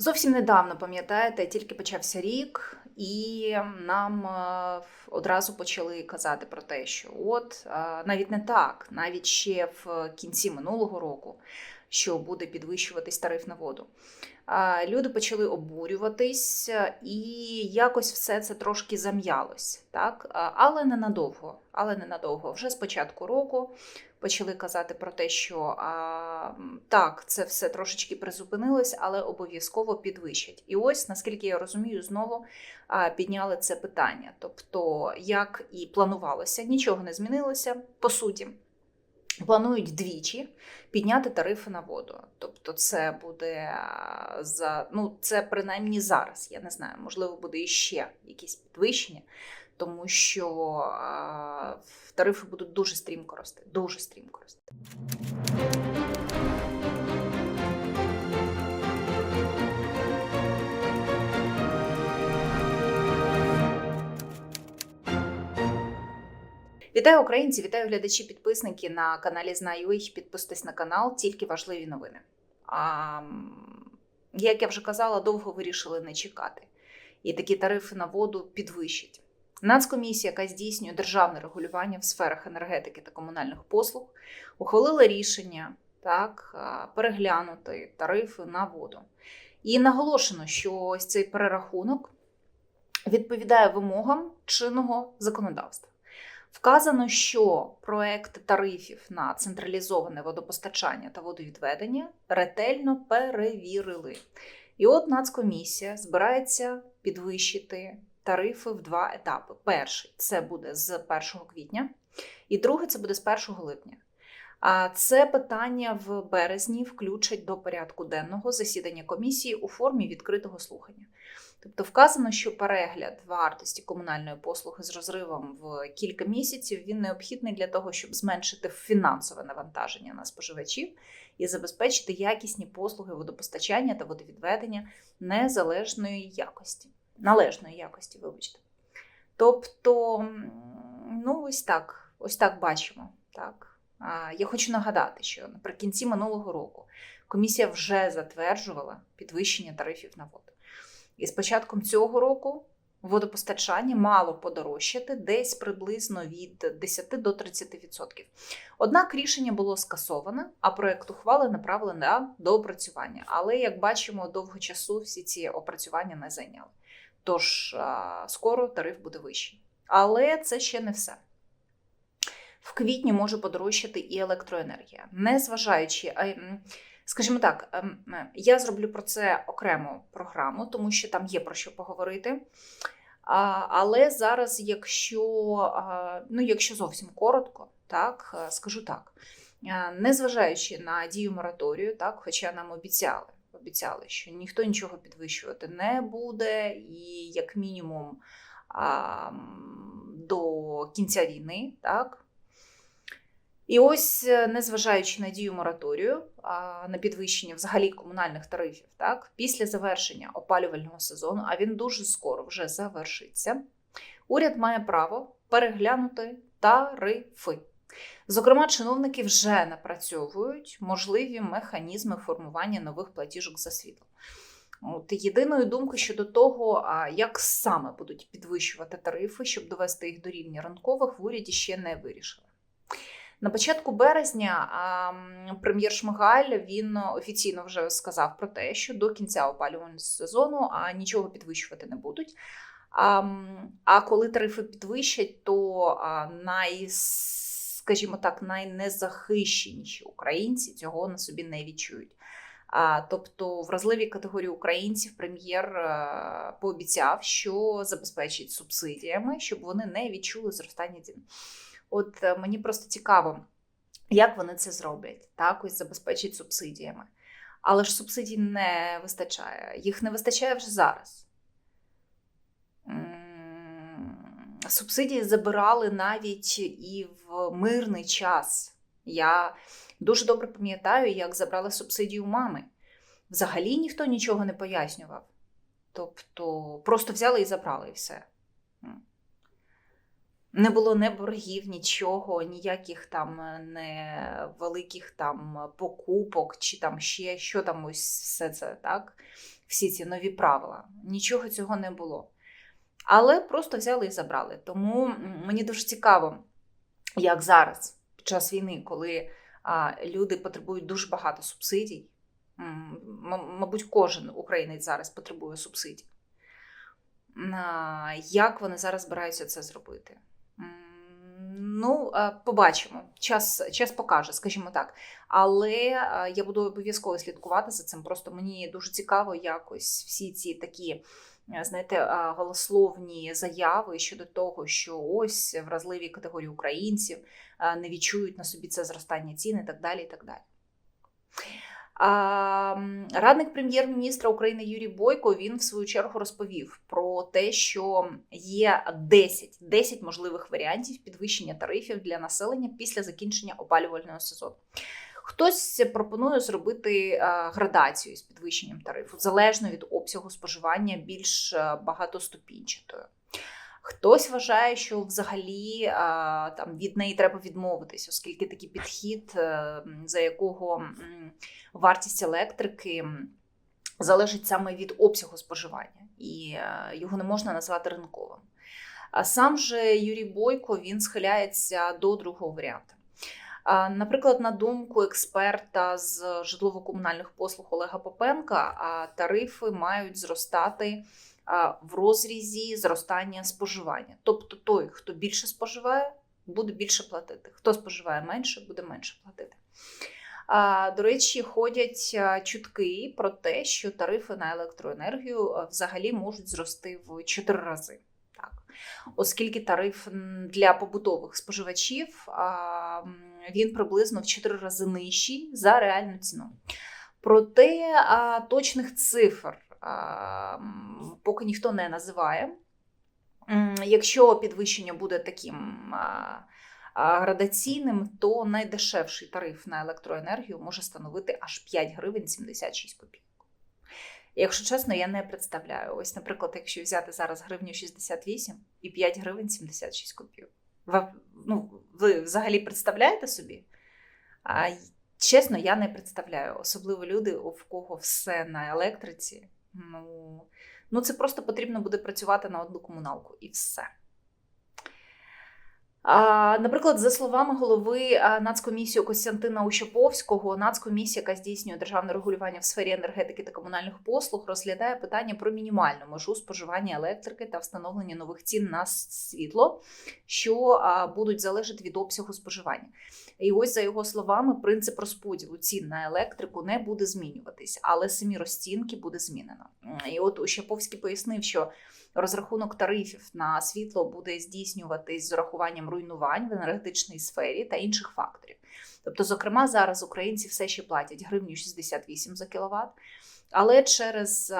Зовсім недавно, пам'ятаєте, тільки почався рік, і нам е, одразу почали казати про те, що от е, навіть не так, навіть ще в кінці минулого року, що буде підвищуватись тариф на воду. Люди почали обурюватись, е, і якось все це трошки зам'ялось, так? Але ненадовго. Але ненадовго. Вже з початку року почали казати про те, що а, так, це все трошечки призупинилось, але обов'язково підвищать. І ось, наскільки я розумію, знову а, підняли це питання. Тобто, як і планувалося, нічого не змінилося по суті. Планують двічі підняти тарифи на воду. Тобто, це буде за ну, це принаймні зараз. Я не знаю, можливо, буде іще якісь підвищення, тому що а, тарифи будуть дуже стрімко рости. Дуже стрімко рости. Вітаю українці, вітаю глядачі, підписники на каналі Знаю їх. Підписуйтесь на канал, тільки важливі новини. А, як я вже казала, довго вирішили не чекати. І такі тарифи на воду підвищать. Нацкомісія, яка здійснює державне регулювання в сферах енергетики та комунальних послуг, ухвалила рішення так, переглянути тарифи на воду. І наголошено, що ось цей перерахунок відповідає вимогам чинного законодавства. Вказано, що проект тарифів на централізоване водопостачання та водовідведення ретельно перевірили. І от Нацкомісія збирається підвищити тарифи в два етапи. Перший це буде з 1 квітня, і другий це буде з 1 липня. А це питання в березні включать до порядку денного засідання комісії у формі відкритого слухання. Тобто вказано, що перегляд вартості комунальної послуги з розривом в кілька місяців він необхідний для того, щоб зменшити фінансове навантаження на споживачів і забезпечити якісні послуги водопостачання та водовідведення незалежної якості, належної якості, вибачте. Тобто, ну ось так, ось так бачимо. Так. Я хочу нагадати, що наприкінці минулого року комісія вже затверджувала підвищення тарифів на воду. І з початком цього року водопостачання мало подорожчати десь приблизно від 10 до 30%. Однак рішення було скасоване, а проект ухвали направили на доопрацювання. Але, як бачимо, довго часу всі ці опрацювання не зайняли. Тож скоро тариф буде вищий. Але це ще не все. В квітні може подорожчати і електроенергія, незважаючи. Скажімо так, ем, я зроблю про це окрему програму, тому що там є про що поговорити. Але зараз, якщо, ну, якщо зовсім коротко, так, е, скажу так, Е, незважаючи на дію мораторію, так, хоча нам обіцяли, обіцяли, що ніхто нічого підвищувати не буде, і як мінімум до кінця війни, так, і ось, е, незважаючи на дію мораторію на підвищення взагалі комунальних тарифів, так, після завершення опалювального сезону, а він дуже скоро вже завершиться, уряд має право переглянути тарифи. Зокрема, чиновники вже напрацьовують можливі механізми формування нових платіжок за світло. От єдиної думки щодо того, як саме будуть підвищувати тарифи, щоб довести їх до рівня ранкових, в уряді ще не вирішили. На початку березня прем'єр Шмигаль він офіційно вже сказав про те, що до кінця опалювального сезону нічого підвищувати не будуть. А, а коли тарифи підвищать, то най, скажімо так, найнезахищеніші українці цього на собі не відчують. А, тобто вразливі категорії українців прем'єр е, пообіцяв, що забезпечить субсидіями, щоб вони не відчули зростання цін. От е, мені просто цікаво, як вони це зроблять, так ось забезпечить субсидіями. Але ж субсидій не вистачає. Їх не вистачає вже зараз. Субсидії забирали навіть і в мирний час. Я дуже добре пам'ятаю, як забрали субсидію мами. Взагалі ніхто нічого не пояснював. Тобто просто взяли і забрали і все. Не було не боргів, нічого, ніяких там е, не великих там покупок, чи там ще що там ось все це так. всі ці нові правила. Нічого цього не було. Але просто взяли і забрали. Тому мені дуже цікаво, як зараз, під час війни, коли а, люди потребують дуже багато субсидій. Мабуть, кожен українець зараз потребує субсидій. Як вони зараз збираються це зробити? Ну, е, побачимо. Час, час покаже, скажімо так. Але е, я буду обов'язково слідкувати за цим. Просто мені дуже цікаво якось всі ці такі, е, знаєте, голословні заяви щодо того, що ось вразливі категорії українців не відчують на собі це зростання цін і так далі. І так далі. Радник прем'єр-міністра України Юрій Бойко він в свою чергу розповів про те, що є 10, 10 можливих варіантів підвищення тарифів для населення після закінчення опалювального сезону. Хтось пропонує зробити градацію з підвищенням тарифу, залежно від обсягу споживання більш багатоступінчатою. Хтось вважає, що взагалі а, там від неї треба відмовитись, оскільки такий підхід, е, за якого вартість електрики залежить саме від обсягу споживання, і е, його не можна назвати ринковим. А сам же Юрій Бойко він схиляється до другого варіанту. Наприклад, на думку експерта з житлово-комунальних послуг Олега Попенка, тарифи мають зростати в розрізі зростання споживання. Тобто той, хто більше споживає, буде більше платити. Хто споживає менше, буде менше платити. До речі, ходять чутки про те, що тарифи на електроенергію взагалі можуть зрости в 4 рази. Так. Оскільки тариф для побутових споживачів він приблизно в 4 рази нижчий за реальну ціну. Проте точних цифр поки ніхто не називає. Якщо підвищення буде таким градаційним, то найдешевший тариф на електроенергію може становити аж 5 гривень 76 копійок. Якщо чесно, я не представляю. Ось, наприклад, якщо взяти зараз гривню 68 і 5 гривень 76 копійок. Ви, ну, ви взагалі представляєте собі? А, чесно, я не представляю. Особливо люди, в кого все на електриці. Ну, ну це просто потрібно буде працювати на одну комуналку і все. Наприклад, за словами голови Нацкомісії Костянтина Ущаповського, Нацкомісія, яка здійснює державне регулювання в сфері енергетики та комунальних послуг, розглядає питання про мінімальну межу споживання електрики та встановлення нових цін на світло, що будуть залежати від обсягу споживання. І ось за його словами, принцип розподілу цін на електрику не буде змінюватись, але самі розцінки буде змінено. І от Ущаповський пояснив, що розрахунок тарифів на світло буде здійснюватись з урахуванням руйнувань в енергетичній сфері та інших факторів. Тобто, зокрема, зараз українці все ще платять гривню 68 за кіловат. Але через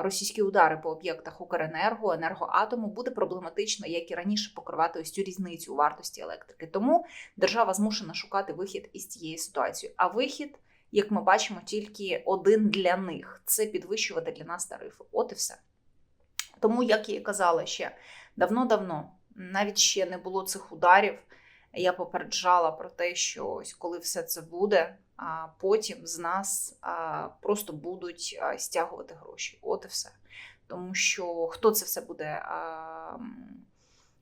російські удари по об'єктах Укренерго, енергоатому буде проблематично, як і раніше, покривати ось цю різницю у вартості електрики. Тому держава змушена шукати вихід із цієї ситуації. А вихід, як ми бачимо, тільки один для них це підвищувати для нас тарифи. От і все. Тому, як я казала ще давно-давно, навіть ще не було цих ударів. Я попереджала про те, що ось коли все це буде, а потім з нас просто будуть стягувати гроші. От і все. Тому що хто це все буде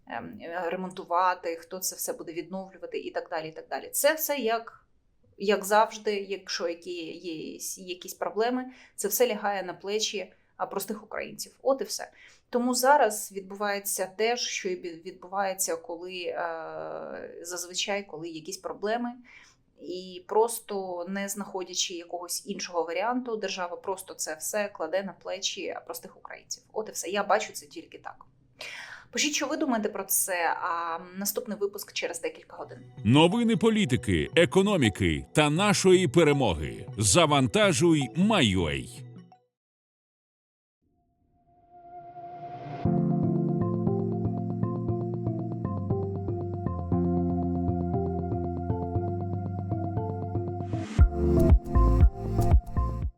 ем, ремонтувати, хто це все буде відновлювати і так далі. і так далі. Це все як, як завжди, якщо які є якісь проблеми, це все лягає на плечі простих українців. От і все. Тому зараз відбувається те що відбувається, коли е, зазвичай, коли якісь проблеми, і просто не знаходячи якогось іншого варіанту, держава просто це все кладе на плечі простих українців. От і все. Я бачу це тільки так. Пишіть, що ви думаєте про це. А наступний випуск через декілька годин. Новини політики, економіки та нашої перемоги. Завантажуй, Майой.